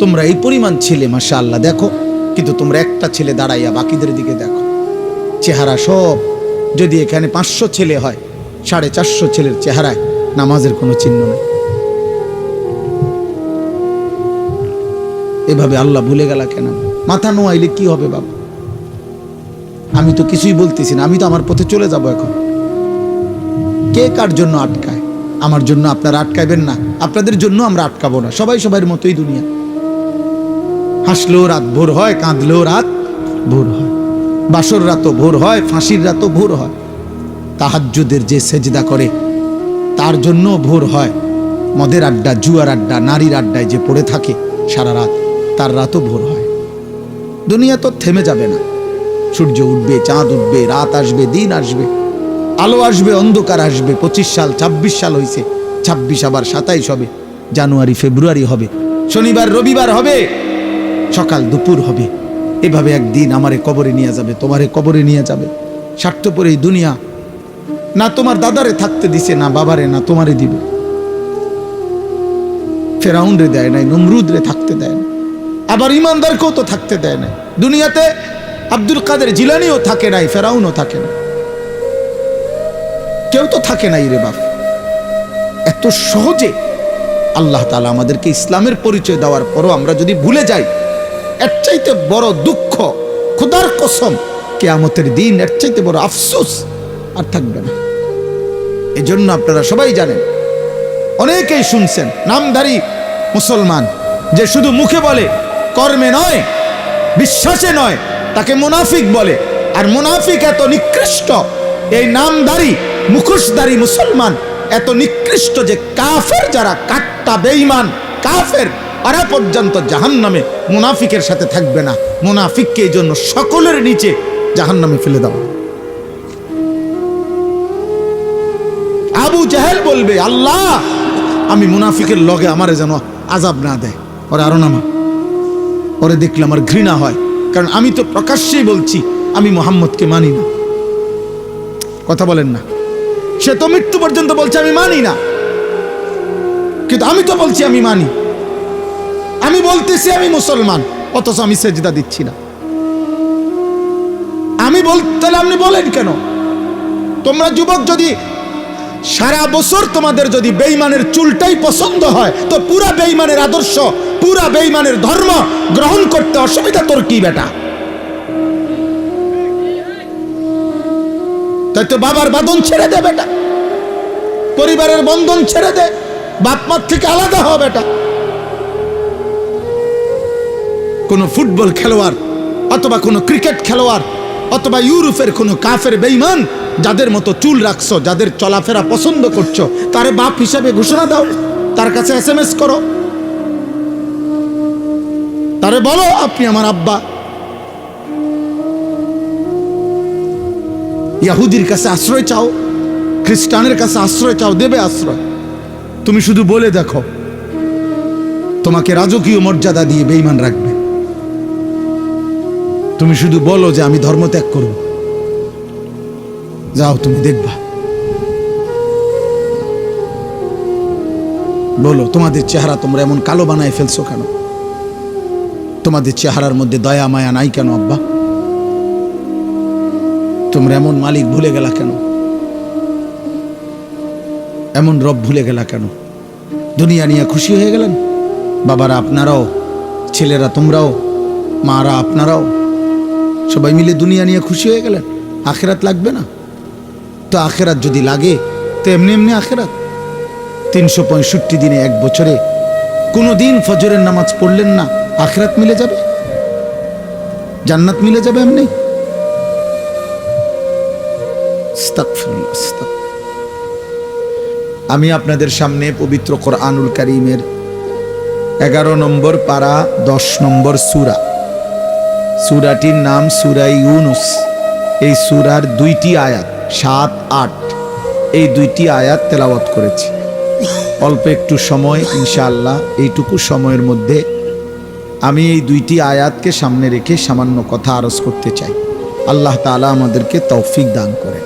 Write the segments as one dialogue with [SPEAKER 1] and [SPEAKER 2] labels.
[SPEAKER 1] তোমরা এই পরিমাণ ছেলে মাসা আল্লাহ দেখো। কিন্তু তোমরা একটা ছেলে দাঁড়াইয়া বাকিদের দিকে দেখো। চেহারা সব, যদি এখানে পাঁচশো ছেলে হয়, সাড়ে চারশো ছেলের চেহারায় নামাজের কোনো চিহ্ন নেই। এভাবে আল্লাহ ভুলে গেল কেন? মাথা নোয়াইলে কি হবে বাবা? আমি তো কিছুই বলতেছি না, আমি তো আমার পথে চলে যাব এখন। কে কার জন্য আটকায়? আমার জন্য আপনারা আটকাইবেন না, আপনাদের জন্য আমরা আটকাবো না, সবাই সবার মতোই দুনিয়া। হাসলেও রাত ভোর হয়, কাঁদলেও রাত ভোর হয়। বাসর রাতও ভোর হয়, ফাঁসির রাতও ভোর হয়। তাহাজ্জুদের যে সেজদা করে, তার জন্য ভোর হয়। মদের আড্ডা, জুয়ার আড্ডা, নারীর আড্ডায় যে পড়ে থাকে সারা রাত, তার রাতও ভোর হয়। দুনিয়া তো থেমে যাবে না। সূর্য উঠবে, চাঁদ উঠবে, রাত আসবে, দিন আসবে। আলো আসবে, অন্ধকার আসবে। পঁচিশ সাল ২৬ সাল হয়েছে ২৬ আবার সাতাইশ হবে। জানুয়ারি, ফেব্রুয়ারি হবে। শনিবার, রবিবার হবে। সকাল দুপুর হবে। এভাবে একদিন আমারে কবরে নিয়ে যাবে, তোমারে কবরে নিয়ে যাবে। স্বার্থপর এই দুনিয়া। না তোমার দাদারে থাকতে দিছে, না বাবারে, না তোমারে দিবে। ফেরাউন রে দেয় নাই নমরুদ রে থাকতে দেয় না আবার ইমানদারকেও তো থাকতে দেয় না দুনিয়াতে আব্দুল কাদের জিলানিও থাকে নাই, ফেরাউনও থাকে না কেউ তো থাকে নাই রে বাপ। এত সহজে আল্লাহ তালা আমাদেরকে ইসলামের পরিচয় দেওয়ার পরও আমরা যদি ভুলে যাই এর চাইতে বড় দুঃখ খুদার কসম, কেয়ামতের দিন এর চাইতে বড় আফসোস আর থাকবে না। এজন্য আপনারা সবাই জানেন, অনেকেই শুনছেন, নামধারী মুসলমান, যে শুধু মুখে বলে, কর্মে নয়, বিশ্বাসে নয়, তাকে মুনাফিক বলে। আর মুনাফিক এত নিকৃষ্ট, এই নামধারী, মুখোশধারী মুসলমান এত নিকৃষ্ট যে কাফের যারা কাট্টা, বেঈমান, কাফের ওরা পর্যন্ত জাহান্নামে মুনাফিকের সাথে থাকবে না। মুনাফিককে এই জন্য সকলের নিচে জাহান্নামে ফেলে দেওয়া আবু জাহেল বলবে, আল্লাহ, আমি মুনাফিকের লগে আমারে যেন আজাব না দেয়। ওরে আরও নামা ওরে দেখলে আমার ঘৃণা হয়, কারণ আমি তো প্রকাশ্যেই বলছি, আমি মোহাম্মদকে মানি না। কথা বলেন না। সে তো মৃত্যু পর্যন্ত বলছে, আমি মানি না। কিন্তু আমি তো বলছি, আমি মানি। বলতেছি আমি মুসলমান, অথচ আমি সেজদা দিচ্ছি না। আমি বল, তাহলে আপনি বলেন কেন? তোমরা যুবক যদি সারা বছর তোমাদের যদি বেইমানের চুলটাই পছন্দ হয়, তো পুরা বেইমানের আদর্শ, পুরা বেইমানের ধর্ম গ্রহণ করতে অসুবিধা তোর কি বেটা? তাই তো বাবার বাঁধন ছেড়ে দে বেটা। পরিবারের বন্ধন ছেড়ে দে। বাপ মার থেকে আলাদা হ বেটা। কোনো ফুটবল খেলোয়াড় অথবা কোনো ক্রিকেট খেলোয়াড় অথবা ইউরোপের কোনো কাফের বেইমান যাদের মতো চুল রাখছো, যাদের চলাফেরা পছন্দ করছ, তারে বাপ হিসাবে ঘোষণা দাও, তার কাছে এস এম এস করো। তারে বলো, আপনি আমার আব্বা। ইয়াহুদির কাছে আশ্রয় চাও, খ্রিস্টানের কাছে আশ্রয় চাও, দেবে আশ্রয়। তুমি শুধু বলে দেখো, তোমাকে রাজকীয় মর্যাদা দিয়ে বেইমান রাখবে। তুমি শুধু বলো যে আমি ধর্ম ত্যাগ করব। যাও, তুমি দেখবা। বলো, তোমাদের চেহারা তোমরা এমন কালো বানায় ফেলছো কেন? তোমাদের চেহারার মধ্যে দয়া, মায়া নাই কেন, আব্বা? তোমরা এমন মালিক ভুলে গেলা কেন? এমন রব ভুলে গেলা কেন? দুনিয়া নিয়ে খুশি হয়ে গেলেন? বাবারা আপনারাও, ছেলেরা তোমরাও, মারা আপনারাও। সবাই মিলে দুনিয়া নিয়ে খুশি হয়ে গেলেন। আখেরাত লাগবে না। তো আখেরাত যদি লাগে, তো এমনি এমনি আখেরাত। তিনশো পঁয়ষট্টি দিনে এক বছরে কোনো দিন ফজরের নামাজ পড়লেন না, আখেরাত মিলে যাবে? জান্নাত মিলে যাবে এমনি। আমি আপনাদের সামনে পবিত্র কোরআনুল করিমের এগারো নম্বর পারা, দশ নম্বর সুরা সুরাটির নাম সুরা ইউনুস। এই সুরার দুইটি আয়াত, সাত, আট, এই দুইটি আয়াত তেলাওয়াত করেছি। অল্প একটু সময়, ইনশাআল্লাহ, এইটুকু সময়ের মধ্যে আমি এই দুইটি আয়াতকে সামনে রেখে সামান্য কথা আরজ করতে চাই। আল্লাহ তাআলা আমাদেরকে তৌফিক দান করে।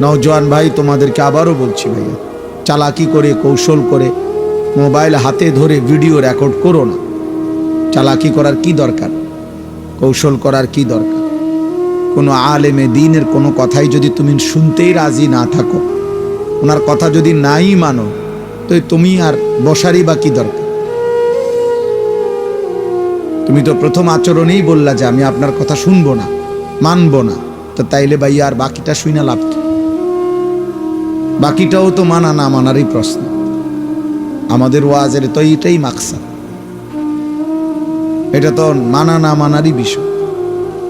[SPEAKER 1] নওজোয়ান ভাই, তোমাদেরকে আবারও বলছি ভাইয়া, চালাকি করে, কৌশল করে, মোবাইল হাতে ধরে ভিডিও রেকর্ড করো না। চালাকি করার কি দরকার? কৌশল করার কি দরকার? কোনো আলেমে দিনের কোনো কথাই যদি তুমি শুনতেই রাজি না থাকো, ওনার কথা যদি নাই মানো, তো তুমি আর বসারই বা কি দরকার? তুমি তো প্রথম আচরণেই বললা যে আমি আপনার কথা শুনব না, মানবো না, তো তাইলে ভাই আর বাকিটা শুই না লাভ? বাকিটাও তো মানা না মানারই প্রশ্ন। আমাদের ওয়াজের তো এইটাই মাকসা এটা তো মানা না মানারই বিষয়,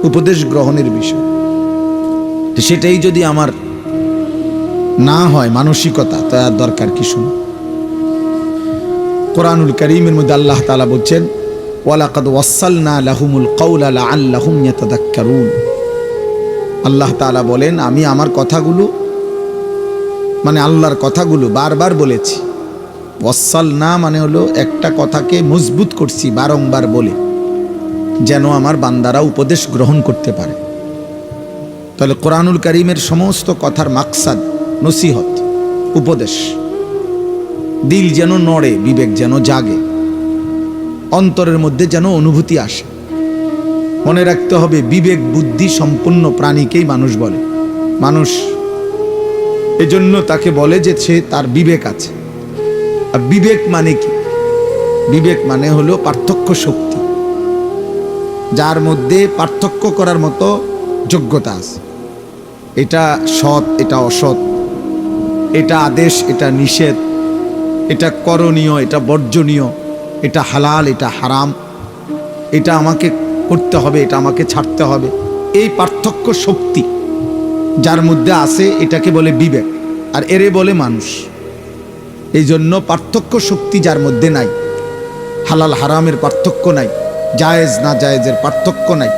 [SPEAKER 1] উপদেশ গ্রহণের বিষয়। তো সেটাই যদি আমার না হয় মানসিকতা, তো আর দরকার কি শুনো? কোরআনুল করিমের মধ্যে আল্লাহ তাআলা বলছেন, ওয়ালাকাদ ওয়াসালনা লাহুমুল কওলা লাআল্লাহুম ইয়াতাদাক্কারুন। আল্লাহ তাআলা বলেন, আমি আমার কথাগুলো মানে আল্লাহর কথাগুলো বারবার বলেছি। ওয়াসাল না মানে হলো একটা কথাকে মজবুত করছি, বারংবার বলে। যেন আমার বান্দারা উপদেশ গ্রহণ করতে পারে। তাহলে কোরআনুল করিমের সমস্ত কথার মাকসাদ, নসিহত, উপদেশ। দিল যেন নড়ে, বিবেক যেন জাগে। অন্তরের মধ্যে যেন অনুভূতি আসে। মনে রাখতে হবে, বিবেক বুদ্ধি সম্পন্ন প্রাণীকেই মানুষ বলে। মানুষ এজন্য তাকে বলে যে সে তার বিবেক আছে। আর বিবেক মানে কি? বিবেক মানে হলো পার্থক্য শক্তি। যার মধ্যে পার্থক্য করার মতো যোগ্যতা আছে। এটা সৎ, এটা অসৎ, এটা আদেশ, এটা নিষেধ, এটা করণীয়, এটা বর্জনীয়, এটা হালাল, এটা হারাম, এটা আমাকে করতে হবে, এটা আমাকে ছাড়তে হবে। এই পার্থক্য শক্তি যার মধ্যে আছে, এটাকে বলে বিবেক, আর এরে বলে মানুষ। এই জন্য পার্থক্য শক্তি যার মধ্যে নাই, হালাল হারামের পার্থক্য নাই। জায়েজ না জায়েজের পার্থক্য নাই,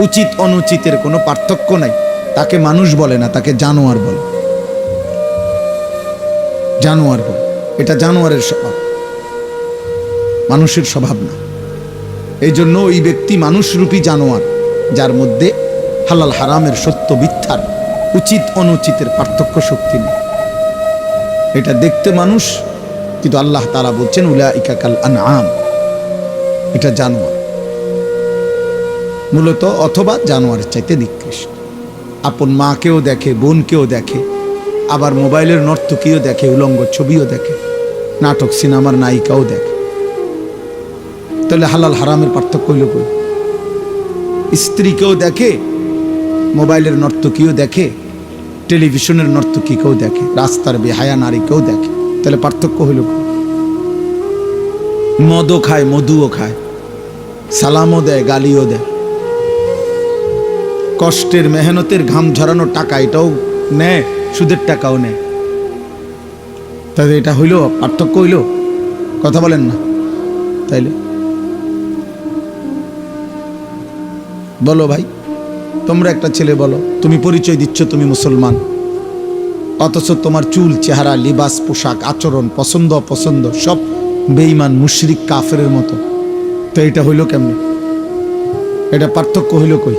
[SPEAKER 1] উচিত অনুচিতের কোনো পার্থক্য নাই, তাকে মানুষ বলে না, তাকে জানোয়ার বলে। জানোয়ার বলে, এটা জানোয়ারের স্বভাব। মানুষের স্বভাব না। এই জন্য ওই ব্যক্তি মানুষরূপী জানোয়ার, যার মধ্যে হালাল হারামের সত্য মিথ্যার উচিত অনুচিতের পার্থক্য শক্তি নেই। এটা দেখতে মানুষ, কিন্তু আল্লাহ তারা বলছেন উলা ইকাকাল আনআম। এটা জানোয়ার। মূলত অথবা জানোয়ারের চাইতে নিকৃষ্ট। আপন মাকেও দেখে, বোনকেও দেখে, আবার মোবাইলের নর্তকীও দেখে, উলঙ্গ ছবিও দেখে, নাটক, সিনেমার নায়িকাও দেখে। তাহলে হালাল হারামের পার্থক্য হইল কই? স্ত্রীকেও দেখে, মোবাইলের নর্তকীও দেখে, টেলিভিশনের নর্তকীকেও দেখে, রাস্তার বেহায়া নারীকেও দেখে। তাহলে পার্থক্য হইল মদও খায় মধুও খায়, সালামও দেয়, গালিও দেয়। কষ্টের মেহনতের ঘাম ঝরানো টাকা, এটাও নেয় সুদের টাকাও নেয় তাহলে এটা হইল, পার্থক্য হইল? কথা বলেন না, তাইলে। বলো ভাই, তোমরা একটা ছেলে বলো, তুমি পরিচয় দিচ্ছ তুমি মুসলমান। অথচ তোমার চুল, চেহারা, লিবাস, পোশাক, আচরণ, পছন্দ, অপছন্দ, সব বেইমান মুশরিক কাফের মতো। তো এটা হইল কেমনে? এটা পার্থক্য হইল কই?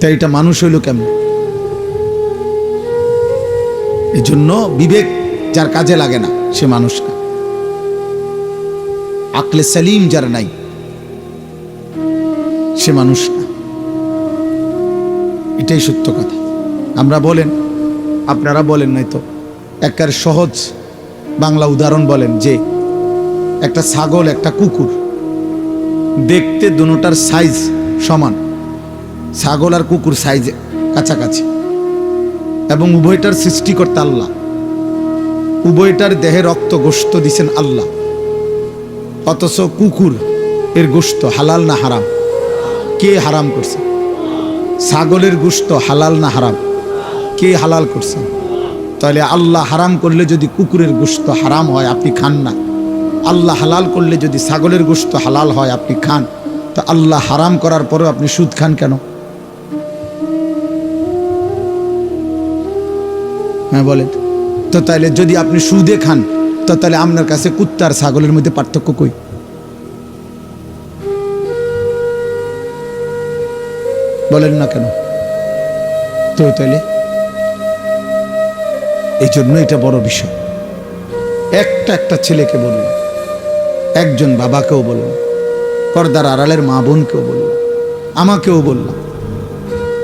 [SPEAKER 1] তো এটা মানুষ হইল কেমনে? এই জন্য বিবেক যার কাজে লাগে না, সে মানুষ না আকলে সালিম যার নাই, সে মানুষ না এটাই সত্য কথা। আমরা বলেন, আপনারা বলেন নাই তো, একার সহজ বাংলা উদাহরণ বলেন যে, একটা ছাগল, একটা কুকুর, দেখতে দুটার সাইজ সমান। ছাগল আর কুকুর সাইজে কাছাকাছি। এবং উভয়টার সৃষ্টিকর্তা আল্লাহ। উভয়টার দেহে রক্ত গোস্ত দিছেন আল্লাহ। অথচ কুকুর এর গোস্ত হালাল না হারাম? কে হারাম করছে? ছাগলের গোস্ত হালাল না হারাম? কে হালাল করছে? তাহলে আল্লাহ হারাম করলে যদি কুকুরের গোস্ত হারাম হয়, আপনি খান না। আল্লাহ হালাল করলে যদি ছাগলের গোস্ত হালাল হয়, আপনি খান। তো আল্লাহ হারাম করার পরেও আপনি সুদ খান কেন? হ্যাঁ বলেন। তো তাহলে যদি আপনি সুদে খান, তো তাহলে আপনার কাছে কুত্তার ছাগলের মধ্যে পার্থক্য কই? বলেন না কেন? তো তাহলে এই জন্য এটা বড় বিষয়। একটা একটা ছেলেকে বলল একজন বাবাকেও বলল পর্দার আড়ালের মা বোনকেও বললাম আমাকেও বললাম,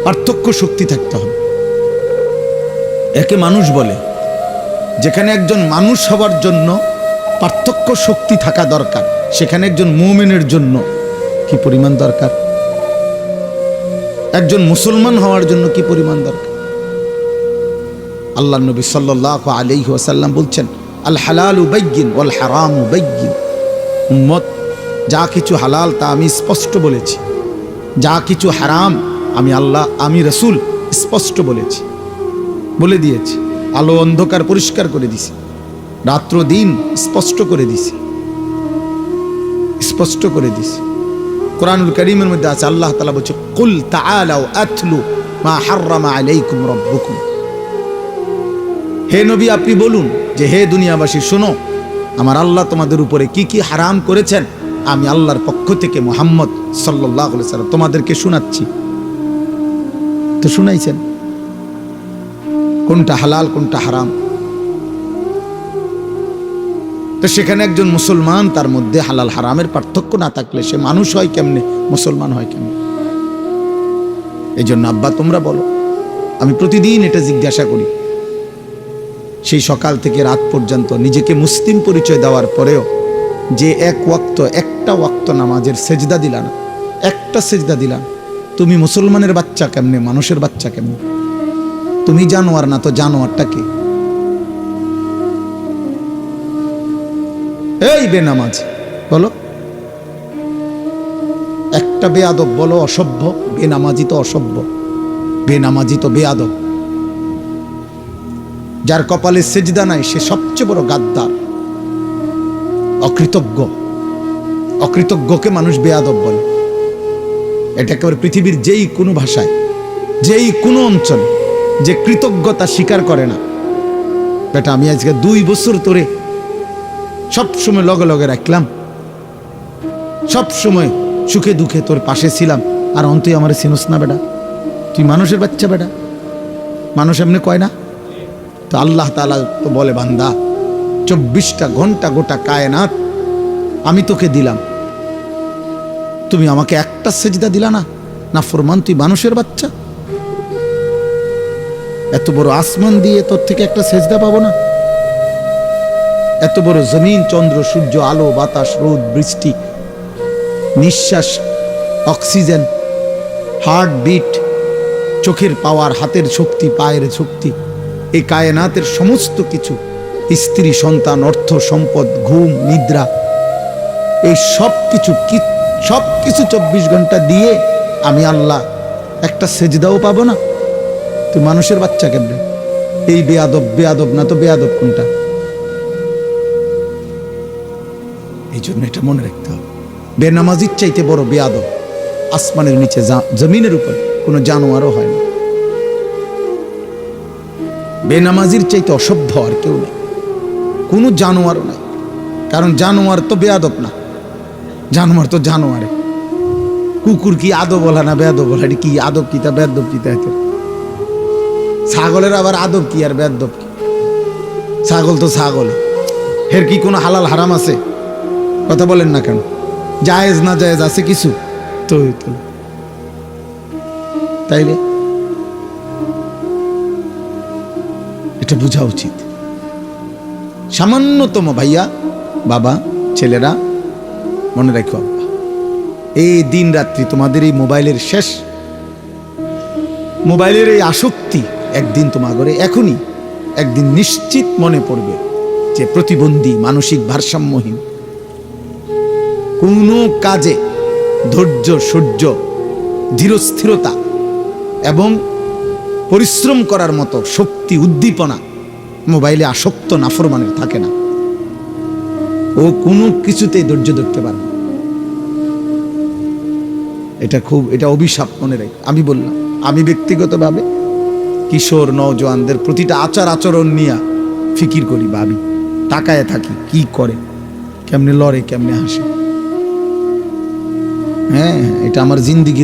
[SPEAKER 1] পার্থক্য শক্তি থাকতে হবে। একে মানুষ বলে। যেখানে একজন মানুষ হওয়ার জন্য পার্থক্য শক্তি থাকা দরকার, সেখানে একজন মুমিনের জন্য কি পরিমাণ দরকার? একজন মুসলমান হওয়ার জন্য কি পরিমাণ দরকার? আল্লাহ নবী সাল্লাহ আলাইহি ওয়াসাল্লাম বলছেন, আল হালাল উবাইগিন ওয়াল হারাম উবাইগিন উম্মত, যা কিছু হালাল তা আমি স্পষ্ট বলেছি। যা কিছু হারাম আমি আল্লাহ, আমি রসুল স্পষ্ট বলেছি। বলে দিয়েছি। আলো অন্ধকার পরিষ্কার করে দিছি। রাত্র দিন স্পষ্ট করে দিছি। স্পষ্ট করে দিছি। কোরআনুল করিমের মধ্যে আছে, আল্লাহ তালা বলছে, কুল তাআলাও মা হাররামা আলাইকুম রব্বুকুম। হে নবী, আপনি বলুন যে, হে দুনিয়াবাসী, শোনো, আমার আল্লাহ তোমাদের উপরে কি কি হারাম করেছেন? আমি আল্লাহর পক্ষ থেকে মোহাম্মদ সাল্লাহ তোমাদেরকে শোনাচ্ছি। তো শুনাইছেন? কোনটা হালাল, কোনটা হারাম। তো সেখানে একজন মুসলমান তার মধ্যে হালাল, হারামের পার্থক্য না থাকলে সে মানুষ হয় কেমনে, মুসলমান হয় কেমনে? এই জন্য আব্বা, তোমরা বলো, আমি প্রতিদিন এটা জিজ্ঞাসা করি। সেই সকাল থেকে রাত পর্যন্ত নিজেকে মুসলিম পরিচয় দেওয়ার পরেও যে এক ওয়াক্ত, একটা ওয়াক্ত নামাজের সেজদা দিলা না, একটা সেজদা দিলা না। তুমি মুসলমানের বাচ্চা কেমনে, মানুষের বাচ্চা কেমনে? তুমি জানোয়ার না, তো জানোয়ারটা কে? এই বেনামাজ, বলো। একটা বেয়াদব বলো, অসভ্য। বেনামাজি তো অসভ্য। বেনামাজি তো বেয়াদব। যার কপালে সেজদা নাই, সে সবচেয়ে বড় গাদ্দার। অকৃতজ্ঞ। অকৃতজ্ঞকে মানুষ বেয়াদব বলে। এটা একেবারে পৃথিবীর যেই কোনো ভাষায়, যেই কোনো অঞ্চলে যে কৃতজ্ঞতা স্বীকার করে না। বেটা, আমি আজকে দুই বছর ধরে সবসময় লগে লগে রাখলাম। সবসময় সুখে দুঃখে তোর পাশে ছিলাম। আর অন্তই আমার চিনস না বেটা। তুই মানুষের বাচ্চা বেটা। মানুষ এমনি কয় না? তো আল্লাহ তালা তো বলে, বান্দা, চব্বিশটা ঘণ্টা গোটা কায়নাত আমি তোকে দিলাম। তুমি আমাকে একটা সেজদা দিলা না? না ফরমান, তুই মানুষের বাচ্চা? এত বড় আসমান দিয়ে তোর থেকে একটা সেজদা পাবো না? এত বড় জমিন, চন্দ্র, সূর্য, আলো, বাতাস, রোদ, বৃষ্টি, নিঃশ্বাস, অক্সিজেন হার্ট বিট চোখের পাওয়ার, হাতের শক্তি, পায়ের শক্তি এই কায়নাতের সমস্ত কিছু, স্ত্রী, সন্তান, অর্থ, সম্পদ, ঘুম, নিদ্রা এই সব কিছু সব কিছু চব্বিশ ঘণ্টা দিয়ে আমি আল্লাহ একটা সেজদাও পাবো না? তুই মানুষের বাচ্চা কেমনে? এই বেয়াদব বেয়াদব না তো বেয়াদব কোনটা? এই জন্য এটা মনে রাখতে হবে। বেনামাজির চাইতে বড় বেয়াদব আসমানের নিচে জমিনের উপর কোনো জানোয়ারও হয় না। বেনামাজির চাইতে অসভ্য আর কেউ নেই। কোনো জানোয়ারও নাই। কারণ জানোয়ার তো বেয়াদব না। জানোয়ার তো জানোয়ারে। কুকুর কি আদব বলা না বেয়াদব বলা কি আদব কি তা বেয়াদব কি তা এতে? ছাগলের আবার আদব কি আর বেয়াদব কি? ছাগল তো ছাগল। হের কি কোনো হালাল হারাম আছে? কথা বলেন না কেন? জায়েজ না জায়েজ আছে কিছু? তো তাইলে? এটা বোঝা উচিত। সামান্যতম ভাইয়া বাবা ছেলেরা মনে রাখো আব্বা এই দিন রাত্রি তোমাদের এই মোবাইলের শেষ মোবাইলের এই আসক্তি একদিন তোমার ঘরে এখনই একদিন নিশ্চিত মনে পড়বে যে প্রতিবন্ধী মানসিক ভারসাম্যহীন। কোনো কাজে ধৈর্য সূর্য ধীরস্থিরতা এবং পরিশ্রম করার মতো শক্তি, উদ্দীপনা মোবাইলে আসক্ত, নাফরমানের থাকে না। ও কোনো কিছুতেই ধৈর্য ধরতে পারে না। এটা খুব, এটা অভিশাপ মনে রাখ। আমি বললাম, আমি ব্যক্তিগতভাবে কিশোর নওজোয়ানদের প্রতিটা আচার আচরণ নিয়ে ফিকির করি ভাবি। তাকায় থাকি, কি করে? কেমনে লড়ে, কেমনে হাসে? হ্যাঁ এটা আমার জিন্দিগির